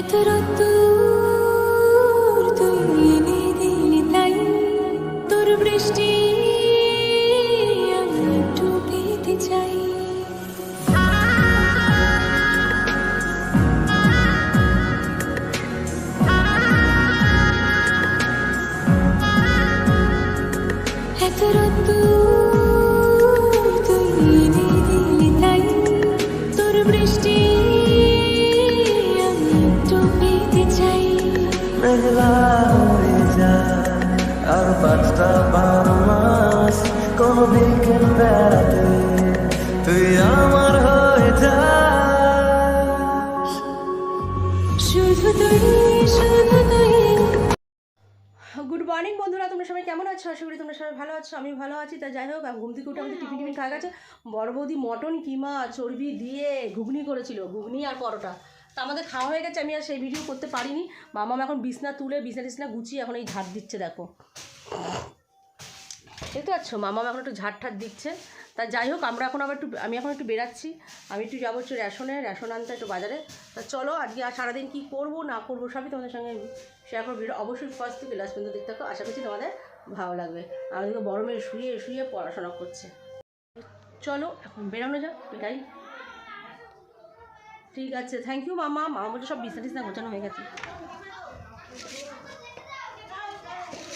এত রোদ্দুর তুই এনে দিলি তাই। তোর বৃষ্টি আমি একটু পেতে চাই। এত রোদ্দুর গুড মর্নিং বন্ধুরা, তোমরা সবাই কেমন আছো? আশা করি তোমরা সবাই ভালো আছো আমি ভালো আছি। তা যাই হোক ঘুম থেকে উঠে আমাদের টিফিন খাওয়া গেছে। বড় বৌদি মটন, কিমা, চর্বি দিয়ে ঘুগনি করেছিল, ঘুগনি আর পরোটা। তা আমাদের খাওয়া হয়ে গেছে, আমি আর সেই ভিডিও করতে পারিনি। মামা এখন বিছনা তুলে, বিছনা টিছনা গুছিয়ে এখন এই ঝাড় দিচ্ছে, দেখো। দেখতে পাচ্ছ? মামা এখন একটু ঝাড় ঠাড় দিচ্ছে। তা যাই হোক, আমরা এখন আবার একটু, আমি এখন একটু বেরাচ্ছি। আমি একটু যাব হচ্ছে রেশনে, রেশন আনতে একটু বাজারে। তা চলো, আজকে আর সারাদিন কী করব, না করব সবই তোমাদের সঙ্গে শেয়ার করব। ভিডিও অবশ্যই ফার্স্ট থেকে লাস্ট পর্যন্ত দেখতে থাকো। আশা করছি তোমাদের ভালো লাগবে। আমাদেরকে বড় মেয়ে শুয়ে শুয়ে পড়াশোনা করছে। চলো, এখন বেরোনো যাক বেরাই ঠিক আছে থ্যাংক ইউ মামা। মামা বলছে সব বিছনা টিছনা গোছানো হয়ে গেছে।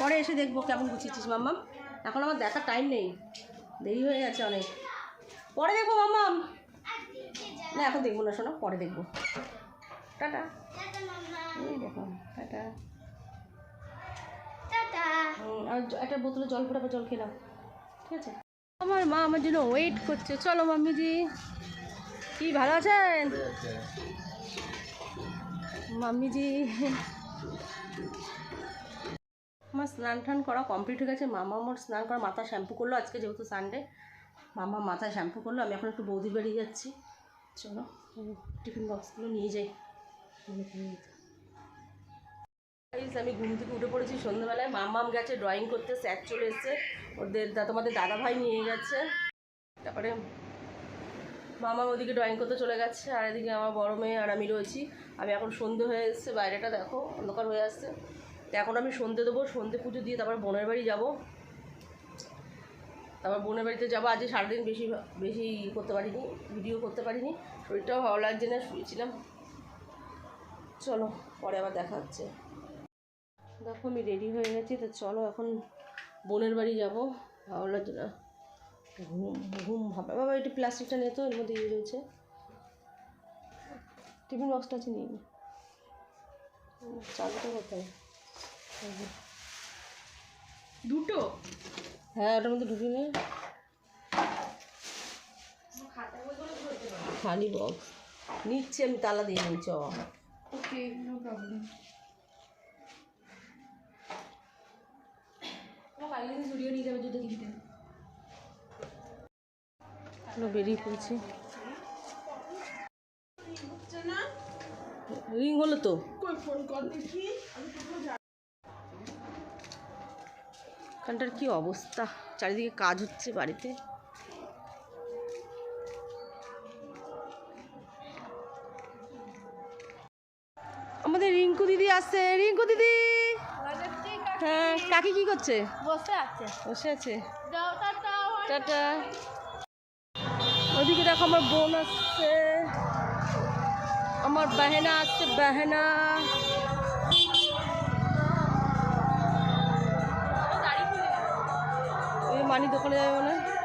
পরে এসে দেখব কেমন গুছিয়েছিস মাম্মা। এখন আমার দেখার টাইম নেই। দেরি হয়ে গেছে অনেক। পরে দেখব মাম্মাম না এখন দেখব না শোনো পরে দেখব। টাটা। দেখো টাটা। আর একটা বোতলে জল ফোটাবো জল খেলাম ঠিক আছে? আমার মা আমার জন্য ওয়েট করছে। চলো মাম্মিজি। কি ভালো আছেন? মাম্মিজি। আমার স্নান টান করা কমপ্লিট হয়ে গেছে। মামা আমার স্নান করা, মাথা শ্যাম্পু করল, আজকে যেহেতু সানডে মামা মাথায় শ্যাম্পু করল, আমি এখন একটু বৌদি বেরিয়ে যাচ্ছি। চলো টিফিন বক্সগুলো নিয়ে যাই। আমি ঘুম থেকে উঠে পড়েছি সন্ধ্যেবেলায়। মামাম গেছে ড্রয়িং করতে স্যার চলে এসছে। ওদের তোমাদের দাদা ভাই নিয়ে গেছে। তারপরে মামা ওদিকে ড্রয়িং করতে চলে গেছে, আর এদিকে আমার বড় মেয়ে আর আমি রয়েছি। আমি এখন সন্ধে হয়ে এসছে, বাইরেটা দেখো, অন্ধকার হয়ে আসছে। তো এখন আমি সন্ধে দেবো, সন্ধে পুজো দিয়ে তারপর বোনের বাড়ি যাব। তারপর বোনের বাড়িতে যাব, আজকে সারাদিন বেশি বেশি করতে পারিনি ভিডিও করতে পারিনি। শরীরটাও ভালো লাগছে না, শুয়েছিলাম। চলো, পরে আবার দেখা হচ্ছে। দেখো আমি রেডি হয়ে গেছি, তো চলো এখন বোনের বাড়ি যাব। ভালো লাগছে না। ঘুম ঘুম হবে। বাবা, একটু প্লাস্টিকটা নিয়ে তো, এর মধ্যে ইয়ে রয়েছে। টিফিন বক্সটা আছে, নিয়ে চালুটা কোথায়। দুটো? হ্যাঁ ওটার মধ্যে ঢুকিয়ে নে। খালি বক্স নিচ্ছি আমি তালা দিয়ে নিই চ। ওকে নো প্রবলেম কালকে নিয়ে যাবে যদি কিনতে বেরিয়ে পড়েছি। রিং হলো তো। এখানটার কি অবস্থা? চারিদিকে কাজ হচ্ছে বাড়িতে। আমাদের রিঙ্কু দিদি আছে। রিঙ্কু দিদি! হ্যাঁ কাকি কি করছে? বসে আছে। বসে আছে। টাটা। ওদিকে দেখো আমার বোন আসছে আমার বাহেনা আসছে বাহেনা। মানি দোকানে যাবে মনে হয়।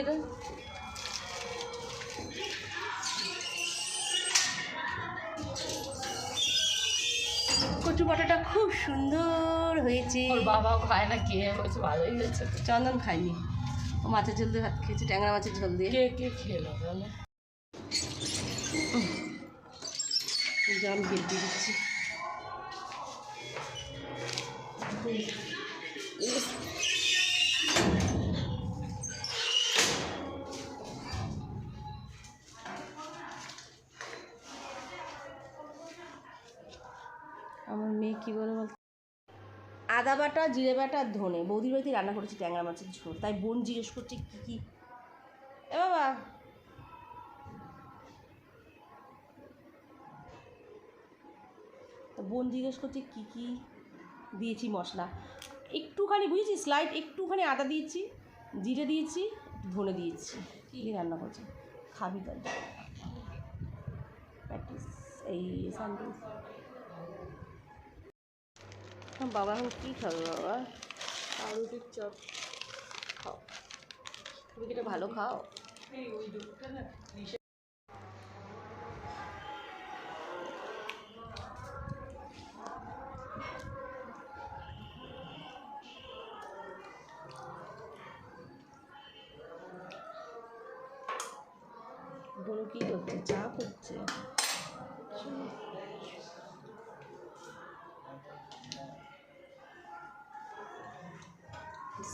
এটা কচু পাটাটা খুব সুন্দর হয়েছে। ওর বাবাও খায় না কে বলছে ভালোই হয়েছে। চন্দন খাইনি ও মাছের ঝোল দিয়ে ভাত খেয়েছে ট্যাংরা মাছের ঝোল দিয়ে। কে কে খেলো তাহলে? কেটে দিচ্ছি। আমার মেয়ে কী বলে বল আদা বাটা, জিরে বাটা, ধনে। বৌদির বাড়িতে রান্না করেছি ট্যাংরা মাছের ঝোল। তাই বোন জিজ্ঞেস করছে কী কী? এ বাবা। তা বোন জিজ্ঞেস করছে কী কী দিয়েছি মশলা। একটুখানি বুঝেছি স্লাইড একটুখানি আদা দিয়েছি, জিরে দিয়েছি, ধনে দিয়েছি। কী রান্না করছে? খাবি তাই প্র্যাকটিস এই স্যান্ডউইচ বাবা এখন কী খাবে বাবা? পাউরুটির চপ। খাও। তুমি কি এটা ভালো খাও? বলো কি করছে? চা করছে?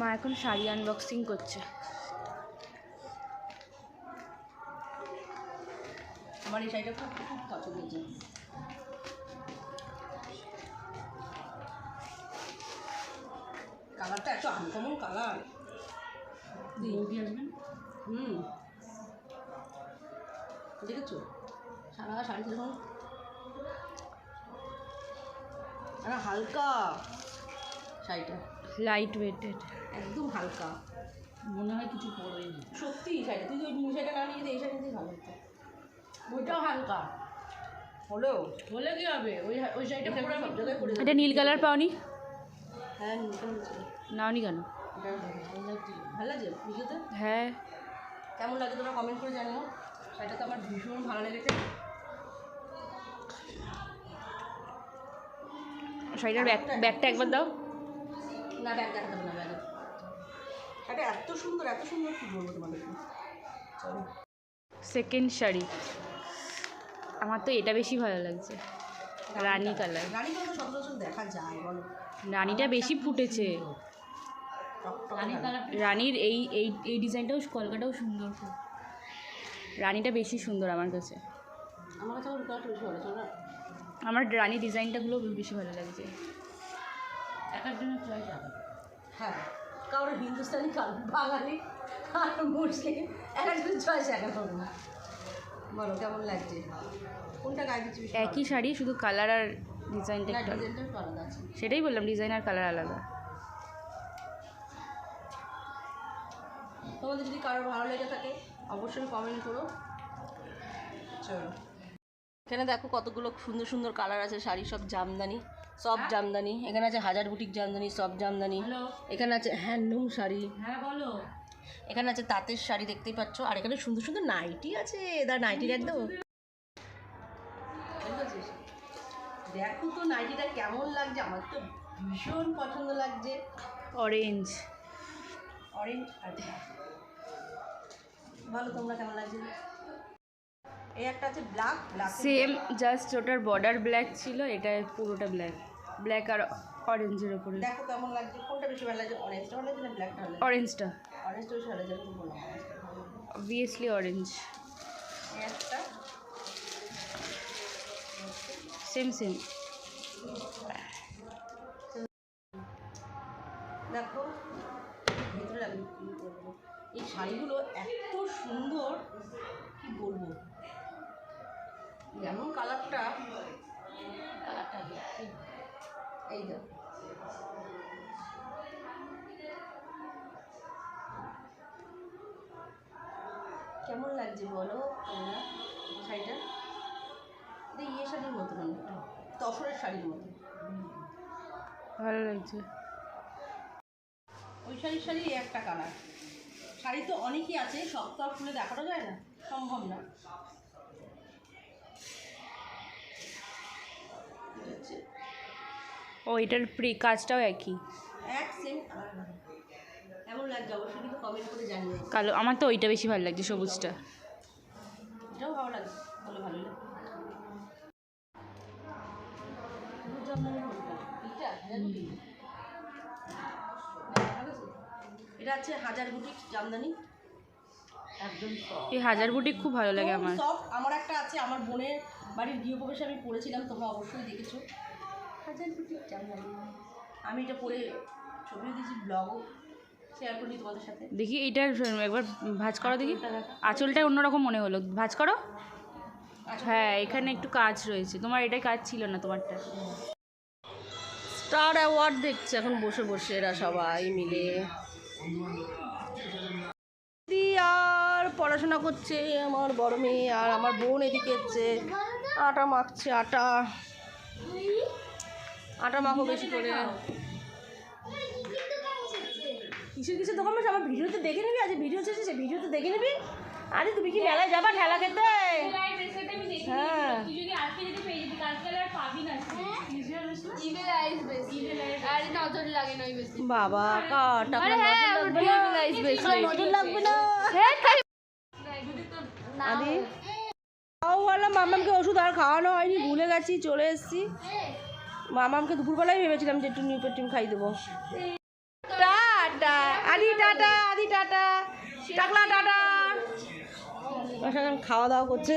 মা এখন শাড়ি আনবক্সিং করছে। আমার এই শাড়িটা খুব খুব পছন্দ হয়েছে। কালারটা এত আনকমন কালার হুম। দেখেছ? সারা শাড়ি আর হালকা শাড়িটা। লাইট ওয়েটেড একদম হালকা। মনে হয় কিছু পড়োই না। সত্যি শাড়িটা তুই ওই নীল শাড়িটা না নিয়ে যেতে এই শাড়ি নিতেই ভালো হতো। ওইটাও হালকা। হলেও। হলে কি হবে? ওই ওই শাড়িটা পরে সব জায়গায় পরে এটা নীল কালার পাওনি? হ্যাঁ নাওনি কেন? ভালো লাগছে। ভালো লাগছে। পুজোতে? হ্যাঁ। কেমন লাগে তোমরা কমেন্ট করে জানিও। শাড়িটা তো আমার ভীষণ ভালো লেগেছে। শাড়িটার ব্যাগ ব্যাগটা একবার দাও। না ব্যাগ দেখাতে হবে না ব্যাগ শাড়িটা এত সুন্দর এত সুন্দর কি বলব তোমাদেরকে? চলো। সেকেন্ড শাড়ি। আমার তো এটা বেশি ভালো লাগছে। রানী কালার। রানী কালার সচরাচর দেখা যায় বলো। রানীটা বেশি ফুটেছে। রানীর এই এই এই ডিজাইনটাও কলকাটাও সুন্দর। রানীটা বেশি সুন্দর আমার কাছে। আমার কাছে আমার রানী ডিজাইনটাগুলো বেশি ভালো লাগছে। এক একজনের চয়েস হ্যাঁ কারোর হিন্দুস্তানি কারোর বাঙালি আর মুসলিম এক একজন চয়েস এক এক রকম বলো কেমন লাগছে? কোনটা গায়ে দিচ্ছি একই শাড়ি শুধু কালার আর ডিজাইনটা একটু আলাদা। আছে। সেটাই বললাম ডিজাইন আর কালার আলাদা। তোমাদের যদি কারোর ভালো লেগে থাকে অবশ্যই কমেন্ট করো। চলো। এখানে দেখো কতগুলো সুন্দর সুন্দর কালার আছে শাড়ি সব জামদানি। সব জামদানি এখানে আছে হাজার বুটিক জামদানি সব জামদানি। এখানে আছে হ্যান্ডলুম শাড়ি। হ্যাঁ বলো। এখানে আছে তাঁতের শাড়ি দেখতেই পাচ্ছ আর এখানে সুন্দর সুন্দর নাইটি আছে দা নাইটির একদম। দেখো তো নাইটিটা কেমন লাগছে আমার তো ভীষণ পছন্দ লাগছে। অরেঞ্জ অরেঞ্জ ভালো তোমরা কেমন লাগছে? এই একটা আছে ব্ল্যাক ব্ল্যাক সেম জাস্ট ওটার বর্ডার ব্ল্যাক ছিল এটা পুরোটা ব্ল্যাক ব্ল্যাক আর অরেঞ্জের ওপরে দেখো কেমন লাগছে? কোনটা বেশি ভালো লাগছে? অরেঞ্জটা ভালো লাগছে না ব্ল্যাকটা ভালো অরেঞ্জটা অরেঞ্জটা বেশি ভালো লাগছে বললাম অবভিয়াসলি অরেঞ্জ একটা। সেম সেম দেখো ভেতরে এই শাড়িগুলো এত সুন্দর কি বলব? যেমন কালারটা কালারটা এই- দেখো কেমন লাগছে বলো তোমরা শাড়িটা? এটা ইয়ে শাড়ির মতো অনেকটা তসরের শাড়ির মতো। ভালো লাগছে। ওই শাড়ির শাড়ি এই একটা কালার। শাড়ি তো অনেকই আছে সব তো আর খুলে দেখানো যায় না সম্ভব না। ও এটার প্রি কাজটাও একই। কালো আমার তো ওইটা বেশি ভালো লাগছে সবুজটা? এটা হচ্ছে হাজার বুটিক জামদানি। একদম এই হাজার বুটিক খুব ভালো লাগে আমার। আমার একটা আছে আমার বোনের বাড়ির গৃহপ্রবেশে আমি পড়েছিলাম তোমরা অবশ্যই দেখেছ। হাজার বুটিক জামদানি আমি এটা পরে ছবিও দিয়েছি ব্লগও শেয়ার করি তোমাদের সাথে। দেখি এইটার একবার ভাজ করো দেখি। আঁচলটা অন্যরকম মনে হলো। ভাজ করো? হ্যাঁ এখানে একটু কাজ রয়েছে। তোমার এটাই কাজ ছিল না তোমারটা। স্টার অ্যাওয়ার্ড দেখছে এখন বসে বসে এরা সবাই মিলে। আর পড়াশোনা করছে আমার বড় মেয়ে আর আমার বোন এদিকে আটা মাখছে আটা। আটা মাখো বেশি করে। কিসের কিসের দোকান বসে? আমার ভিডিওতে দেখে নিবি? আজ ভিডিও শেষে সে ভিডিওতে দেখে নিবি? আরে তুমি কি মেলায় যাবা ঠেলা খেতে? হ্যাঁ। বাবা কাট আপনার নজর লাগবে না। মামামকে ওষুধ আর খাওয়ানো হয়নি ভুলে গেছি চলে এসেছি। মামামকে দুপুরবেলায় ভেবেছিলাম যে একটু নিউপের টিম খাই দেবো। টাটা। আদি টাটা আদি টাটা। টাকলা টাটা। খাওয়া দাওয়া করছে।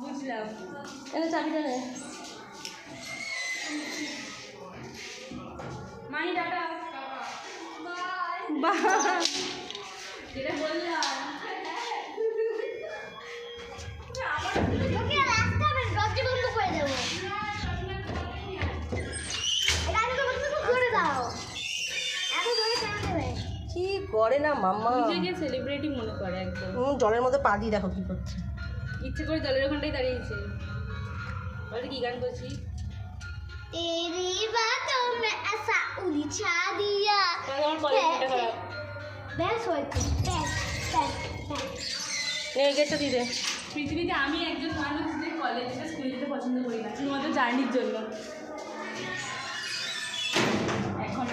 বুঝলাম এনে চাবিটা নে। মানি টাটা। বাহ। তোকে কি করে না মাম্মা নিজেকে সেলিব্রিটি মনে করে একদম হুম, জলের মধ্যে পা দিয়ে দেখো কি করছে ইচ্ছে করে জলের ওখানটাই দাঁড়িয়েছে বলে কি গান করছি तेरी बातों में ऐसा उलझा दिया তাহলে আমার কলেজটা খারাপ ব্যাস হয়েছে ব্যাস ব্যাস ব্যাস নে গেটটা দিয়ে দে পৃথিবীতে আমি একজন মানুষ যে কলেজে স্কুলে যেতে পছন্দ করি না শুধুমাত্র জার্নির জন্য এক ঘন্টা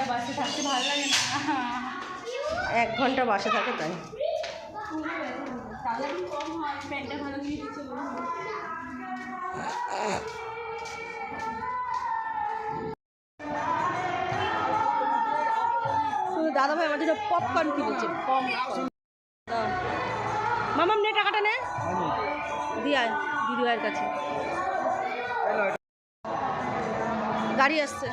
বাসে থাকতে ভালো লাগে না। এক ঘণ্টা বাসা থাকে তাই। দাদা ভাই আমার জন্য পপকর্ন কিনেছে। পপকর্ন মামাম নে টাকাটা নে। দিয়ে আয় দিদি ভাইয়ের কাছে। গাড়ি আসছে।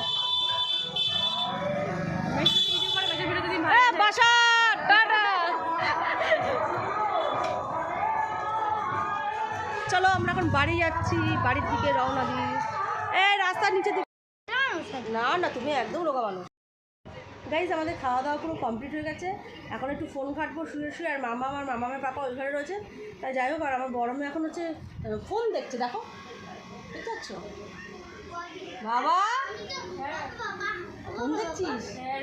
এ, বাসা টাটা। চলো আমরা এখন বাড়ি যাচ্ছি বাড়ির দিকে রওনা দিই। এই রাস্তার নিচে দিকে। না না তুমি একদম রোগা মানুষ। গাইজ আমাদের খাওয়া দাওয়া পুরো কমপ্লিট হয়ে গেছে। এখন একটু ফোন ঘাটবো শুয়ে শুয়ে আর মামা আমার মামা মামামের পাপা ওই ঘরে রয়েছে। তাই যাই হোক আর আমার বড় মেয়ে এখন হচ্ছে ফোন দেখছে দেখো। দেখতে পাচ্ছ? বাবা ফোন দেখছিস হ্যাঁ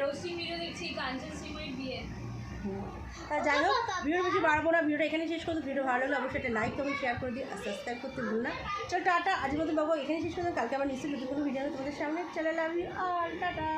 তা যাই হোক ভিডিও বেশি বাড়বো না ভিডিওটা এখানে শেষ করতে ভিডিও ভালো লাগলে অবশ্যই একটা লাইক কমেন্ট শেয়ার করে দিই আর সাবস্ক্রাইব করতে ভুল না। চল টাটা আজ মতো বাবু এখানে শেষ করতে কালকে আবার নিশ্চয়ই নতুন কোনো ভিডিও তোমাদের সামনে চলে লাভ আর টাটা।